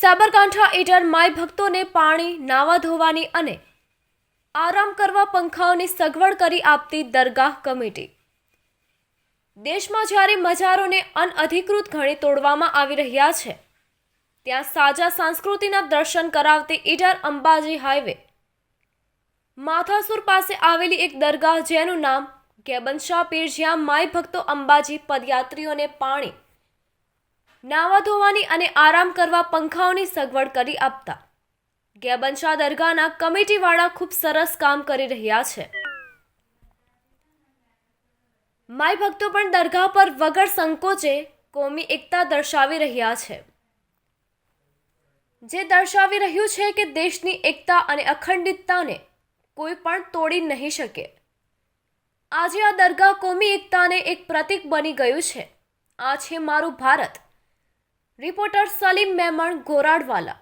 Sabarkantha એટર my ભક્તોને પાણી, નાવા ધોવાની અને આરામ કરવા પંખાઓની સગવડ કરી આપતી દરગાહ કમિટી. દેશમાં જ્યારે મજારોને અનઅધિકૃત ઘણી તોડવામાં આવી રહ્યા છે, ત્યાં સાજા સંસ્કૃતિના દર્શન કરાવતી ઈડર અંબાજી હાઈવે. માથાસુર પાસે આવેલી એક દરગાહ જેનું નામ ગેબનશાહ પીર જ્યાં માય ભક્તો અંબાજી પદયાત્રીઓને પાણી નાવા ધોવાની અને આરામ કરવા પંખાઓની સગવડ કરી આપતા. ગેબનશાહ દરગાહના કમિટીવાળા ખૂબ સરસ કામ કરી રહ્યા છે. માય ભક્તો પણ દરગાહ પર વગર સંકોચે કોમી એકતા દર્શાવી રહ્યા છે. જે દર્શાવી રહ્યું છે કે દેશની એકતા અને અખંડિતતાને કોઈ પણ તોડી નહીં શકે. આજે આ દરગાહ કોમી એકતાને એક પ્રતીક બની ગયું છે. આ છે મારું ભારત. રિપોર્ટર સલીમ મેમણ ગોરાડવાલા